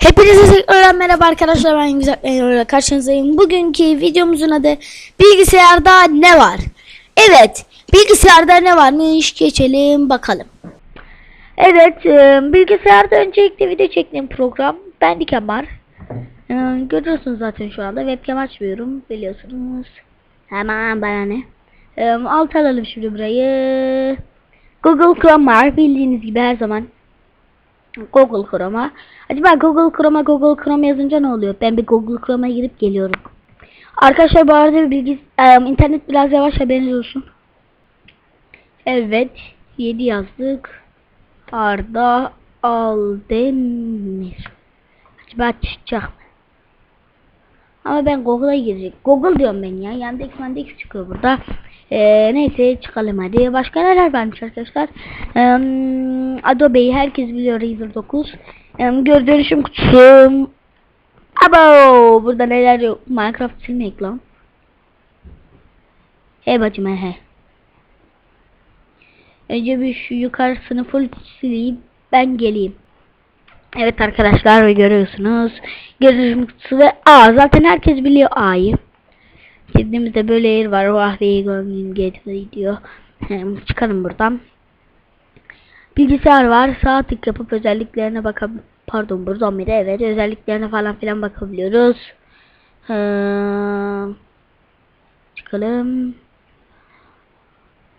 Hepinize tekrardan merhaba arkadaşlar ben Güzel Bey'le karşınızdayım. Bugünkü videomuzun adı bilgisayarda ne var? Evet bilgisayarda ne varmış geçelim bakalım. Evet e, bilgisayarda öncelikle video çektiğim program Bandicam var. E, görüyorsunuz zaten şu anda webcam açmıyorum biliyorsunuz. Hemen bana ne. E, alt alalım şimdi burayı. Google Chrome var bildiğiniz gibi her zaman. Google Chrome'a. Acaba Google Chrome'a Google Chrome yazınca ne oluyor? Ben bir Google Chrome'a girip geliyorum. Arkadaşlar bu arada bilgi e, internet biraz yavaş haberiniz olsun. Evet 7 yazdık. Arda Aldemir. Acaba çıkacak? Ama ben Google'a girecek. Google diyorum ben ya. Yandex Yandex çıkıyor burada. Ee, neyse çıkalım hadi. Başka neler varmış arkadaşlar? Ee, Adobe'yi herkes biliyor Razer 9. Ee, gör dönüşüm kutusu. Abo burada neler yok. Minecraft silmek lan. He bacım he. Önce bir şu yukarısını full sileyim. Ben geleyim. Evet arkadaşlar görüyorsunuz. Görüşüm kutusu ve A. Zaten herkes biliyor A'yı. Kendimizde böyle yer var. Vahveyi gönlüm gateway diyor. Hem çıkalım buradan. Bilgisayar var. Sağ tık yapıp özelliklerine bakab pardon buradan biri evet özelliklerine falan filan bakabiliyoruz. Ee, çıkalım.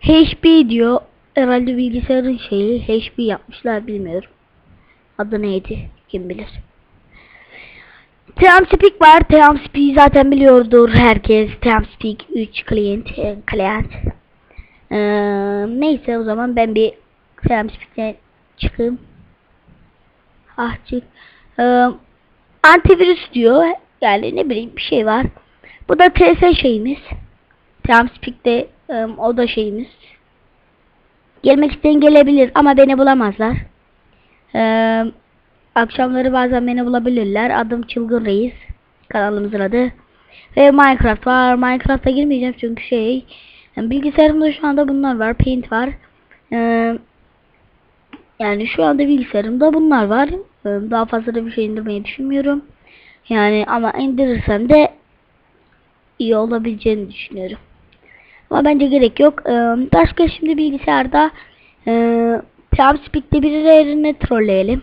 HP diyor. Herhalde bilgisayarın şeyi HP yapmışlar bilmiyorum. Adı neydi? Kim bilir. TeamSpeak var. TeamSpeak zaten biliyordur herkes. TeamSpeak 3 client. e, client. Ee, neyse o zaman ben bir TeamSpeak'e çıkayım. Ah çık. Ee, antivirüs diyor. Yani ne bileyim bir şey var. Bu da TS şeyimiz. TeamSpeak'te e, o da şeyimiz. Gelmek isteyen gelebilir ama beni bulamazlar. Ee, akşamları bazen beni bulabilirler. Adım Çılgın Reis. Kanalımızın adı. Ve Minecraft var. Minecraft'a girmeyeceğim çünkü şey yani bilgisayarımda şu anda bunlar var. Paint var. Ee, yani şu anda bilgisayarımda bunlar var. Ee, daha fazla da bir şey indirmeyi düşünmüyorum. Yani ama indirirsem de iyi olabileceğini düşünüyorum. Ama bence gerek yok. Ee, başka şimdi bilgisayarda e, TeamSpeak'te birilerini trolleyelim.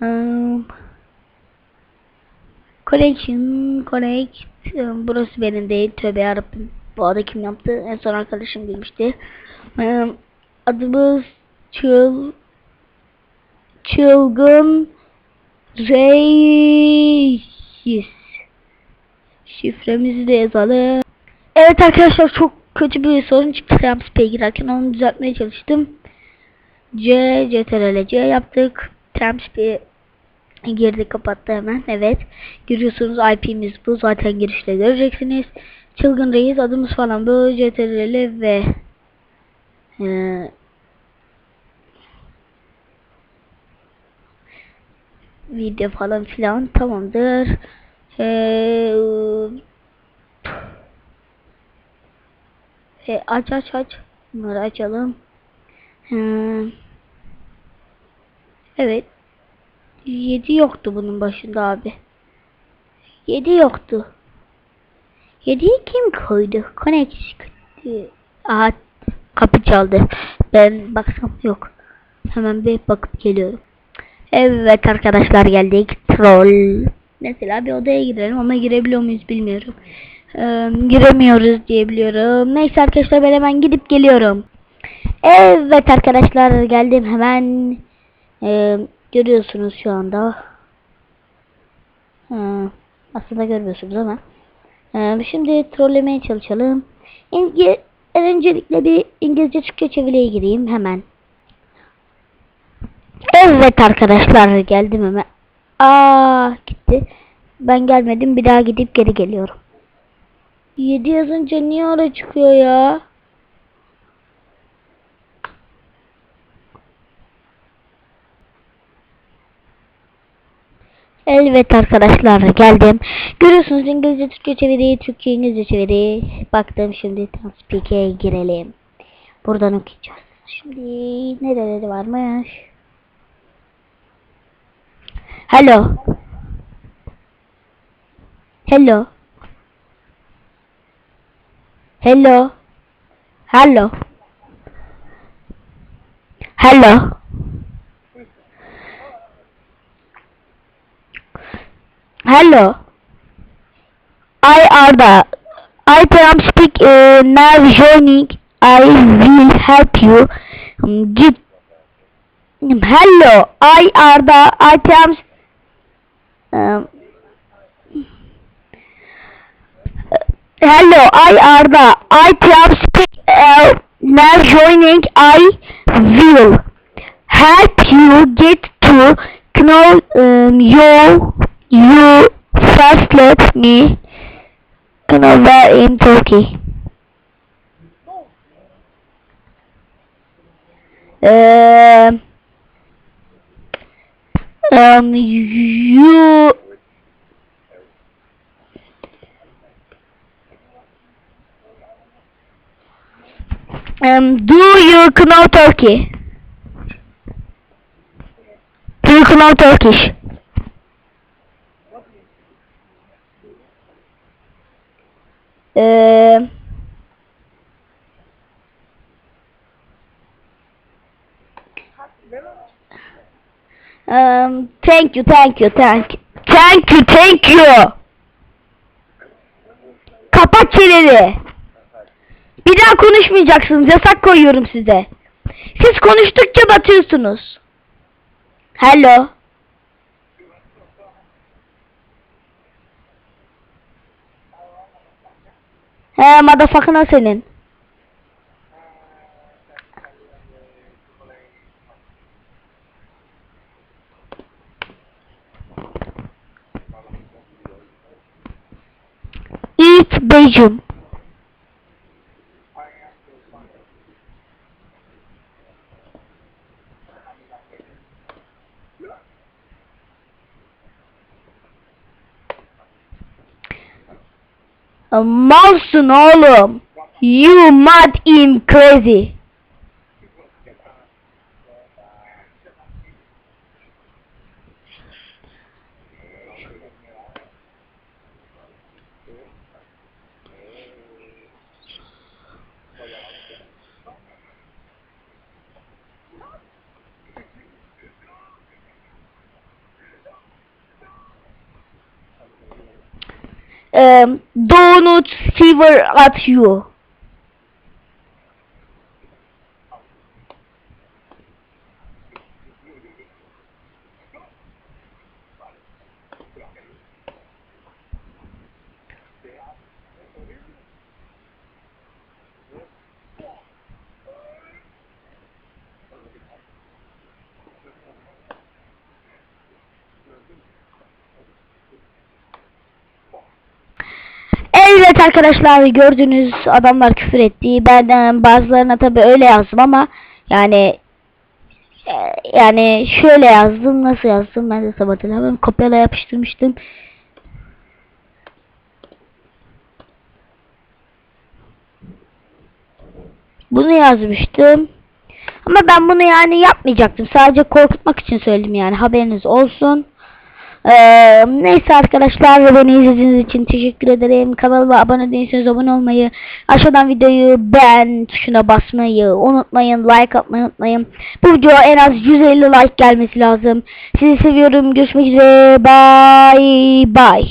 Um, collection, connect. Um, burası benim değil. Tövbe yarabbim. Bu adı kim yaptı? En son arkadaşım demişti. Um, adımız Çıl Çılgın Reis. Şifremizi de yazalım. Evet arkadaşlar çok kötü bir sorun çıktı TeamSpeak'e girerken onu düzeltmeye çalıştım. C, CTRL C yaptık. TeamSpeak'e girdi kapattı hemen. Evet. Görüyorsunuz IP'miz bu. Zaten girişte göreceksiniz. Çılgın Reis adımız falan bu. CTRL ve ee, video falan filan tamamdır. Ee, e, aç aç aç. Bunları açalım. Hmm. Evet. 7 yoktu bunun başında abi. 7 yoktu. 7'yi kim koydu? Connect. Aha kapı çaldı. Ben baksam yok. Hemen bir bakıp geliyorum. Evet arkadaşlar geldik. Troll. Mesela bir odaya girelim ama girebiliyor muyuz bilmiyorum. Ee, giremiyoruz diye biliyorum. Neyse arkadaşlar ben hemen gidip geliyorum. Evet arkadaşlar geldim hemen. Ee, görüyorsunuz şu anda. Ee, aslında görmüyorsunuz ama. Ee, şimdi trollemeye çalışalım. İngi öncelikle bir İngilizce Türkçe çeviriye gireyim hemen. Evet arkadaşlar geldim hemen. Aa gitti. Ben gelmedim bir daha gidip geri geliyorum. 7 yazınca niye ara çıkıyor ya? Evet arkadaşlar geldim. Görüyorsunuz İngilizce Türkçe çeviri, Türkçe İngilizce çeviri. Baktım şimdi Speak'e girelim. Buradan okuyacağız. Şimdi nereleri varmış? Hello. Hello. Hello. Hello. Hello. Hello. I Arda. I can speak uh, now joining. I will help you. Um, get um, Hello, I Arda. I can. Um, hello, I Arda. I can speak uh, now joining. I will help you get to know um, you. You first let me where in Turkey. Um, um, you um, do you know Turkey? Do you know Turkish? Um, um, thank you, thank you, thank you. Thank you, thank you. Kapat çeneni. Bir daha konuşmayacaksınız. Yasak koyuyorum size. Siz konuştukça batıyorsunuz. Hello. হ্যাঁ মাদাফাখান হোসেনেন East Belgium. Malsın oğlum. You mad im crazy. Um, donut fever at. Evet arkadaşlar gördüğünüz adamlar küfür etti. Ben bazılarına tabi öyle yazdım ama yani e, yani şöyle yazdım nasıl yazdım ben de tam hatırlamıyorum. Kopyala yapıştırmıştım. Bunu yazmıştım. Ama ben bunu yani yapmayacaktım. Sadece korkutmak için söyledim yani. Haberiniz olsun. Ee, neyse arkadaşlar beni izlediğiniz için teşekkür ederim. Kanalıma abone değilseniz abone olmayı, aşağıdan videoyu beğen tuşuna basmayı unutmayın. Like atmayı unutmayın. Bu videoya en az 150 like gelmesi lazım. Sizi seviyorum. Görüşmek üzere. Bye bye.